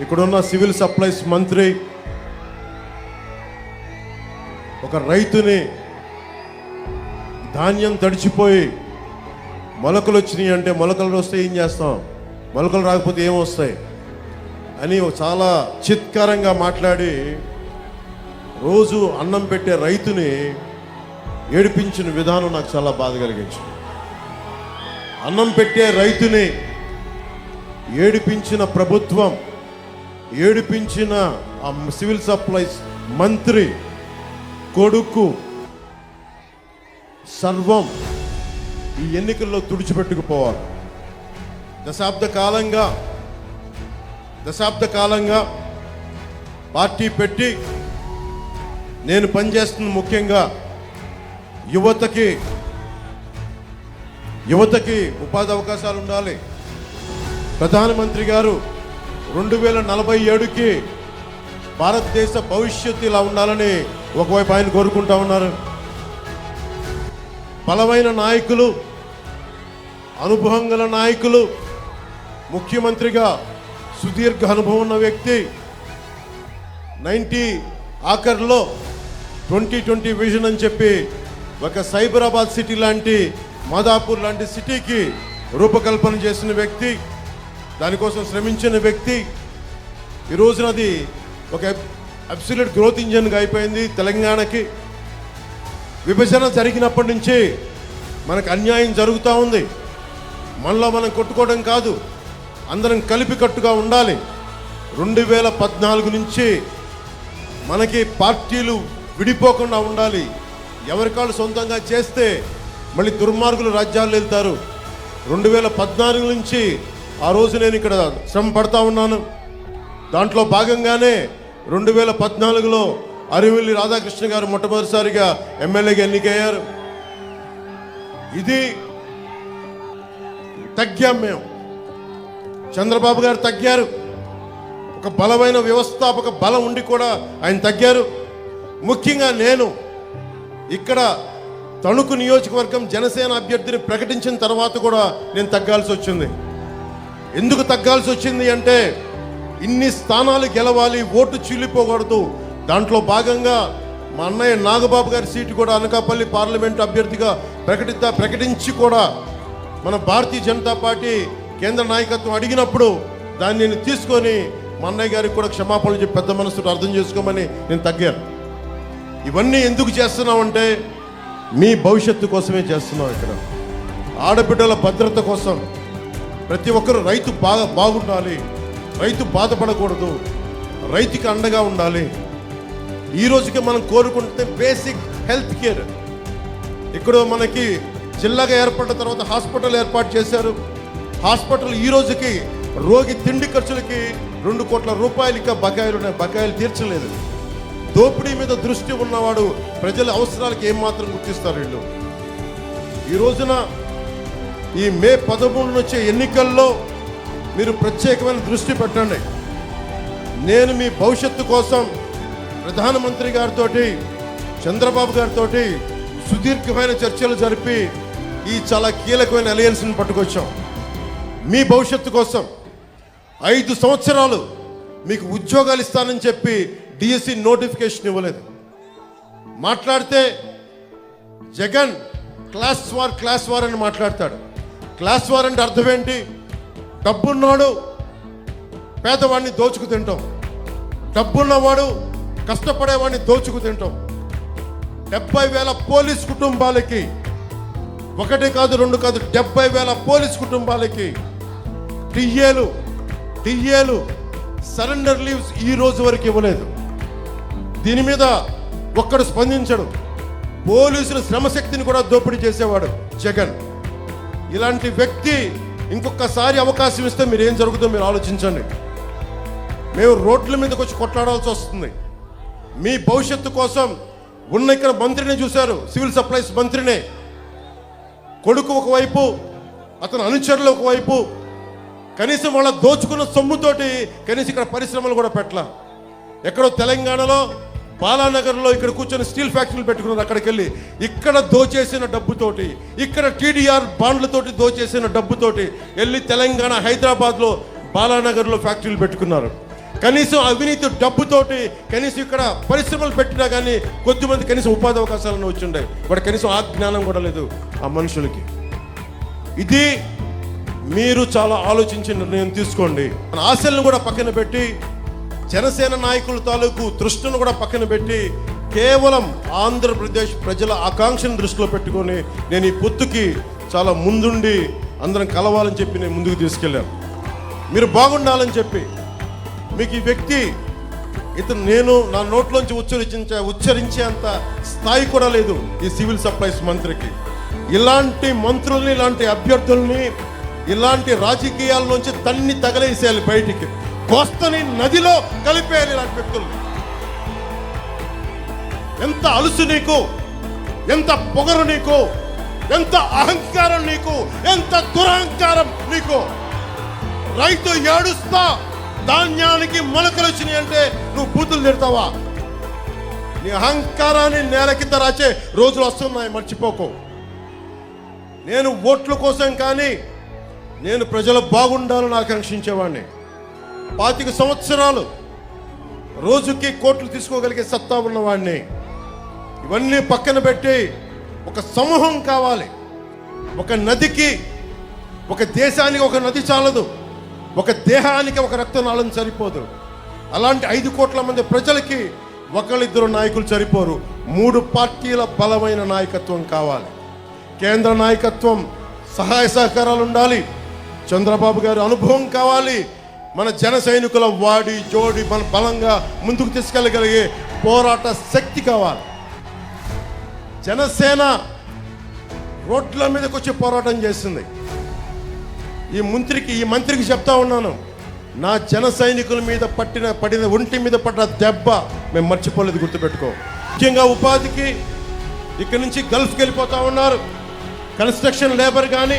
ఇక్కడున్న civil supplies మంత్రి ఒక రైతుని ధాన్యం తడిచిపోయి మొలకలు వచ్చినాయి అంటే మొలకలు వస్తే ఏం చేస్తాం? మొలకలు రాకపోతే ఏం వస్తాయి? అని చాలా చిత్కారంగా మాట్లాడి రోజు అన్నం పెట్టే రైతుని ఏడిపించిన విధానం నాకు చాలా బాధ కలిగించింది. అన్నం పెట్టే రైతుని ఏడిపించిన ప్రభుత్వం ఏడిపించిన ఆ సివిల్ సప్లైస్ మంత్రి కొడుకు సర్వం ఈ ఎన్నికల్లో తుడిచిపెట్టుకుపోవాలి. దశాబ్ద కాలంగా దశాబ్ద కాలంగా పార్టీ పెట్టి నేను పనిచేస్తున్న ముఖ్యంగా యువతకి యువతకి ఉపాధి అవకాశాలు ఉండాలి. ప్రధానమంత్రి గారు రెండు వేల నలభై ఏడుకి భారతదేశ భవిష్యత్తు ఇలా ఉండాలని ఒకవైపు ఆయన కోరుకుంటా ఉన్నారు. బలమైన నాయకులు అనుభవం గల నాయకులు ముఖ్యమంత్రిగా సుదీర్ఘ అనుభవం ఉన్న వ్యక్తి నైంటీ ఆఖర్లో ట్వంటీ ట్వంటీ విజన్ అని చెప్పి ఒక సైబరాబాద్ సిటీ లాంటి మాదాపూర్ లాంటి సిటీకి రూపకల్పన చేసిన వ్యక్తి. దానికోసం శ్రమించిన వ్యక్తి ఈ రోజున అది ఒక అబ్సల్యూట్ గ్రోత్ ఇంజన్గా అయిపోయింది తెలంగాణకి. విభజన జరిగినప్పటి నుంచి మనకు అన్యాయం జరుగుతూ ఉంది. మనలో మనం కొట్టుకోవడం కాదు అందరం కలిపి కట్టుగా ఉండాలి. రెండు వేల పద్నాలుగు నుంచి మనకి పార్టీలు విడిపోకుండా ఉండాలి. ఎవరికాళ్ళు సొంతంగా చేస్తే మళ్ళీ దుర్మార్గులు రాజ్యాలు వెళ్తారు. రెండు వేల పద్నాలుగు నుంచి ఆ రోజు నేను ఇక్కడ శ్రమ పడతా ఉన్నాను. దాంట్లో భాగంగానే రెండు వేల పద్నాలుగులో అరివెల్లి రాధాకృష్ణ గారు మొట్టమొదటిసారిగా ఎమ్మెల్యేగా ఎన్నికయ్యారు. ఇది తగ్గాం మేము. చంద్రబాబు గారు తగ్గారు. ఒక బలమైన వ్యవస్థాపక బలం ఉండి కూడా ఆయన తగ్గారు. ముఖ్యంగా నేను ఇక్కడ తణుకు నియోజకవర్గం జనసేన అభ్యర్థిని ప్రకటించిన తర్వాత కూడా నేను తగ్గాల్సి వచ్చింది. ఎందుకు తగ్గాల్సి వచ్చింది అంటే ఇన్ని స్థానాలు గెలవాలి ఓటు చీలిపోకూడదు దాంట్లో భాగంగా మా అన్నయ్య నాగబాబు గారి సీటు కూడా అనకాపల్లి పార్లమెంట్ అభ్యర్థిగా ప్రకటిద్దా ప్రకటించి కూడా మన భారతీయ జనతా పార్టీ కేంద్ర నాయకత్వం అడిగినప్పుడు దాన్ని నేను తీసుకొని మా అన్నయ్య గారికి కూడా క్షమాపణలు చెప్పి పెద్ద మనసుతో అర్థం చేసుకోమని నేను తగ్గాను. ఇవన్నీ ఎందుకు చేస్తున్నామంటే మీ భవిష్యత్తు కోసమే చేస్తున్నాం ఇక్కడ. ఆడబిడ్డల భద్రత కోసం ప్రతి ఒక్కరు రైతు బాగా బాగుండాలి. రైతు బాధపడకూడదు. రైతుకి అండగా ఉండాలి. ఈ రోజుకి మనం కోరుకుంటే బేసిక్ హెల్త్ కేర్ ఇక్కడ మనకి జిల్లాగా ఏర్పడిన తర్వాత హాస్పిటల్ ఏర్పాటు చేశారు. హాస్పిటల్ ఈ రోజుకి రోగి తిండి ఖర్చులకి రెండు కోట్ల రూపాయలు ఇంకా బకాయిలు ఉన్నాయి. బకాయిలు తీర్చలేదు. దోపిడీ మీద దృష్టి ఉన్నవాడు ప్రజల అవసరాలకు ఏమాత్రం గుర్తిస్తారు వీళ్ళు. ఈ రోజున ఈ మే పదమూడు వచ్చే ఎన్నికల్లో మీరు ప్రత్యేకమైన దృష్టి పెట్టండి. నేను మీ భవిష్యత్తు కోసం ప్రధానమంత్రి గారితో చంద్రబాబు గారితో సుదీర్ఘమైన చర్చలు జరిపి ఈ చాలా కీలకమైన అలయన్స్ని పట్టుకొచ్చాం. మీ భవిష్యత్తు కోసం ఐదు సంవత్సరాలు మీకు ఉద్యోగాలు ఇస్తానని చెప్పి డిఎస్సి నోటిఫికేషన్ ఇవ్వలేదు. మాట్లాడితే Jagan class war class war అని మాట్లాడతాడు. క్లాస్ వార్ అంటే అర్థం ఏంటి? డబ్బున్నాడు పేదవాడిని దోచుకు తింటాం. డబ్బున్నవాడు కష్టపడేవాడిని దోచుకు తింటాం. డెబ్బై వేల పోలీస్ కుటుంబాలకి ఒకటి కాదు రెండు కాదు డెబ్బై వేల పోలీస్ కుటుంబాలకి టిఏలు టిఏలు సరెండర్ లీవ్స్ ఈ రోజు వరకు ఇవ్వలేదు. దీని మీద ఒక్కడు స్పందించడు. పోలీసుల శ్రమశక్తిని కూడా దోపిడీ చేసేవాడు జగన్. ఇలాంటి వ్యక్తి ఇంకొకసారి అవకాశం ఇస్తే మీరు ఏం జరుగుతుందో మీరు ఆలోచించండి. మేము రోడ్ల మీదకి వచ్చి కొట్లాడాల్సి వస్తుంది. మీ భవిష్యత్తు కోసం ఉన్న ఇక్కడ మంత్రిని చూశారు సివిల్ సప్లైస్ మంత్రినే. కొడుకు ఒకవైపు అతని అనుచరులు ఒకవైపు. కనీసం వాళ్ళ దోచుకున్న సొమ్ముతోటి కనీసం ఇక్కడ పరిశ్రమలు కూడా పెట్టలా. ఎక్కడో తెలంగాణలో పాలానగర్లో ఇక్కడ కూర్చొని స్టీల్ ఫ్యాక్టరీలు పెట్టుకున్నారు. అక్కడికి వెళ్ళి ఇక్కడ దోచేసిన డబ్బుతోటి ఇక్కడ టీడీఆర్ బాండ్లతోటి దోచేసిన డబ్బుతోటి వెళ్ళి తెలంగాణ హైదరాబాద్లో బాలానగర్లో ఫ్యాక్టరీలు పెట్టుకున్నారు. కనీసం అవినీతి డబ్బుతోటి కనీసం ఇక్కడ పరిశ్రమలు పెట్టినా కానీ కొద్దిమంది కనీసం ఉపాధి అవకాశాలను వచ్చిండే. వాడు కనీసం ఆ జ్ఞానం కూడా లేదు ఆ మనుషులకి. ఇది మీరు చాలా ఆలోచించి నిర్ణయం తీసుకోండి. మన ఆశలను కూడా పక్కన పెట్టి జనసేన నాయకుల తాలూకు దృష్టిని కూడా పక్కన పెట్టి కేవలం ఆంధ్రప్రదేశ్ ప్రజల ఆకాంక్షను దృష్టిలో పెట్టుకొని నేను ఈ పొత్తుకి చాలా ముందుండి అందరం కలవాలని చెప్పి నేను ముందుకు తీసుకెళ్ళాను. మీరు బాగుండాలని చెప్పి మీకు ఈ వ్యక్తి ఇతను నేను నా నోట్లోంచి ఉచ్చరించే ఉచ్చరించేంత స్థాయి కూడా లేదు ఈ సివిల్ సప్లైస్ మంత్రికి. ఇలాంటి మంత్రుల్ని ఇలాంటి అభ్యర్థుల్ని ఇలాంటి రాజకీయాల్లోంచి తన్ని తగలేసేయాలి బయటికి. కోస్తని నదిలో కలిపేయాలి ఇలాంటి వ్యక్తులు ఎంత అలుసు నీకు ఎంత పొగరు నీకు ఎంత అహంకారం నీకు ఎంత దురహంకారం నీకు. రైతు ఏడుస్తా ధాన్యానికి మొలకలు వచ్చినాయి అంటే నువ్వు బూతులు తిడతావా? నీ అహంకారాన్ని నేల కింద రాచే రోజులు వస్తున్నాయి మర్చిపోకు. నేను ఓట్ల కోసం కానీ నేను ప్రజలు బాగుండాలని ఆకాంక్షించేవాడిని పాతిక సంవత్సరాలు రోజుకి కోట్లు తీసుకోగలిగే సత్తా ఉన్నవాడిని ఇవన్నీ పక్కన పెట్టి ఒక సమూహం కావాలి. ఒక నదికి ఒక దేశానికి ఒక నది చాలదు. ఒక దేహానికి ఒక రక్తనాళం సరిపోదు. అలాంటి ఐదు కోట్ల మంది ప్రజలకి ఒకళ్ళిద్దరు నాయకులు సరిపోరు. మూడు పార్టీల బలమైన నాయకత్వం కావాలి. కేంద్ర నాయకత్వం సహాయ సహకారాలు ఉండాలి. చంద్రబాబు గారి అనుభవం కావాలి. మన జన సైనికుల వాడి జోడి మన బలంగా ముందుకు తీసుకెళ్ళగలిగే పోరాట శక్తి కావాలి. జనసేన రోడ్ల మీదకి వచ్చి పోరాటం చేస్తుంది ఈ మంత్రికి ఈ మంత్రికి చెప్తా ఉన్నాను నా జన సైనికుల మీద పట్టిన పడిన ఒంటి మీద పడ్డ దెబ్బ మేము మర్చిపోలేదు గుర్తుపెట్టుకో. ముఖ్యంగా ఉపాధికి ఇక్కడి నుంచి గల్ఫ్కి వెళ్ళిపోతా ఉన్నారు. కన్స్ట్రక్షన్ లేబర్ కానీ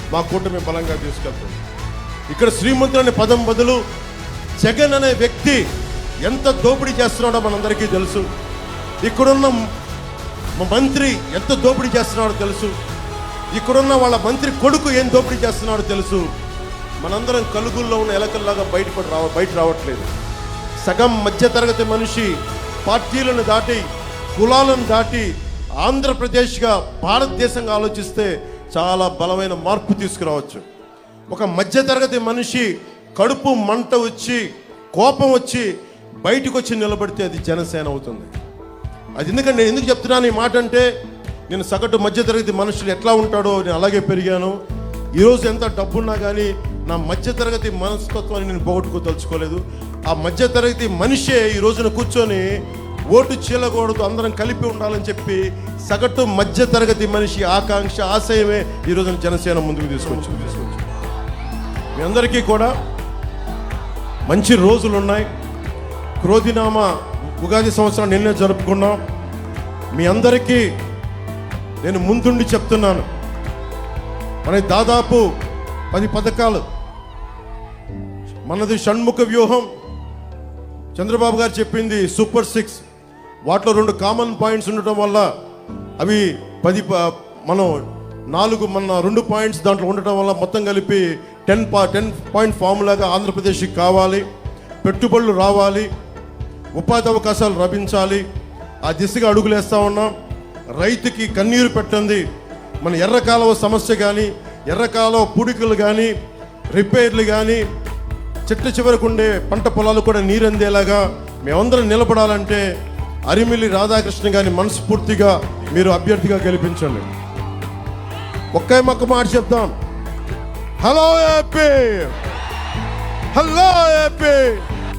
మా కూటమి బలంగా తీసుకెళ్తుంది. ఇక్కడ శ్రీమంతుడు అనే పదం బదులు జగన్ అనే వ్యక్తి ఎంత దోపిడీ చేస్తున్నాడో మనందరికీ తెలుసు. ఇక్కడున్న మంత్రి ఎంత దోపిడీ చేస్తున్నాడో తెలుసు. ఇక్కడున్న వాళ్ళ మంత్రి కొడుకు ఏం దోపిడీ చేస్తున్నాడో తెలుసు. మనందరం కలుగుల్లో ఉన్న ఎలకల్లాగా బయటపడి రావ బయట రావట్లేదు. సగం మధ్యతరగతి మనిషి పార్టీలను దాటి కులాలను దాటి ఆంధ్రప్రదేశ్గా భారతదేశంగా ఆలోచిస్తే చాలా బలమైన మార్పు తీసుకురావచ్చు. ఒక మధ్యతరగతి మనిషి కడుపు మంట వచ్చి కోపం వచ్చి బయటకు వచ్చి నిలబడితే అది జనసేన అవుతుంది. అది ఎందుకంటే నేను ఎందుకు చెప్తున్నాను ఈ మాట అంటే నేను సగటు మధ్యతరగతి మనుషులు ఎట్లా ఉంటాడో నేను అలాగే పెరిగాను. ఈరోజు ఎంత డబ్బున్నా కానీ నా మధ్యతరగతి మనస్తత్వాన్ని నేను పోగొట్టుకోదలుచుకోలేదు. ఆ మధ్యతరగతి మనిషే ఈ రోజున కూర్చొని ఓటు చీలకూడదు అందరం కలిపి ఉండాలని చెప్పి సగటు మధ్య తరగతి మనిషి ఆకాంక్ష ఆశయమే ఈ రోజున జనసేన ముందుకు తీసుకొచ్చి తీసుకొచ్చి మీ అందరికీ కూడా మంచి రోజులు ఉన్నాయి క్రోధినామ ఉగాది సంవత్సరం నిన్నే జరుపుకున్నాం. మీ అందరికీ నేను ముందుండి చెప్తున్నాను. మన దాదాపు పది పథకాలు. మనది షణ్ముఖ వ్యూహం. చంద్రబాబు గారు చెప్పింది సూపర్ సిక్స్. వాటిలో రెండు కామన్ పాయింట్స్ ఉండటం వల్ల అవి పది ప- మనం నాలుగు మన రెండు పాయింట్స్ దాంట్లో ఉండటం వల్ల మొత్తం కలిపి టెన్ పా టెన్ పాయింట్ ఫార్ములాగా ఆంధ్రప్రదేశ్కి కావాలి పెట్టుబడులు రావాలి ఉపాధి అవకాశాలు లభించాలి. ఆ దిశగా అడుగులేస్తా ఉన్నాం. రైతుకి కన్నీరు పెట్టండి. మన ఎర్రకాలవ సమస్య కానీ ఎర్రకాలువ పూడికలు కానీ రిపేర్లు కానీ చెట్ల చివరకు ఉండే పంట పొలాలు కూడా నీరందేలాగా మేమందరం నిలబడాలంటే అరిమిల్లి రాధాకృష్ణ గారిని మనస్ఫూర్తిగా మీరు అభ్యర్థిగా గెలిపించండి. ఒక్కే మొక్క మాట చెప్దాం. Hello AP! Hello AP!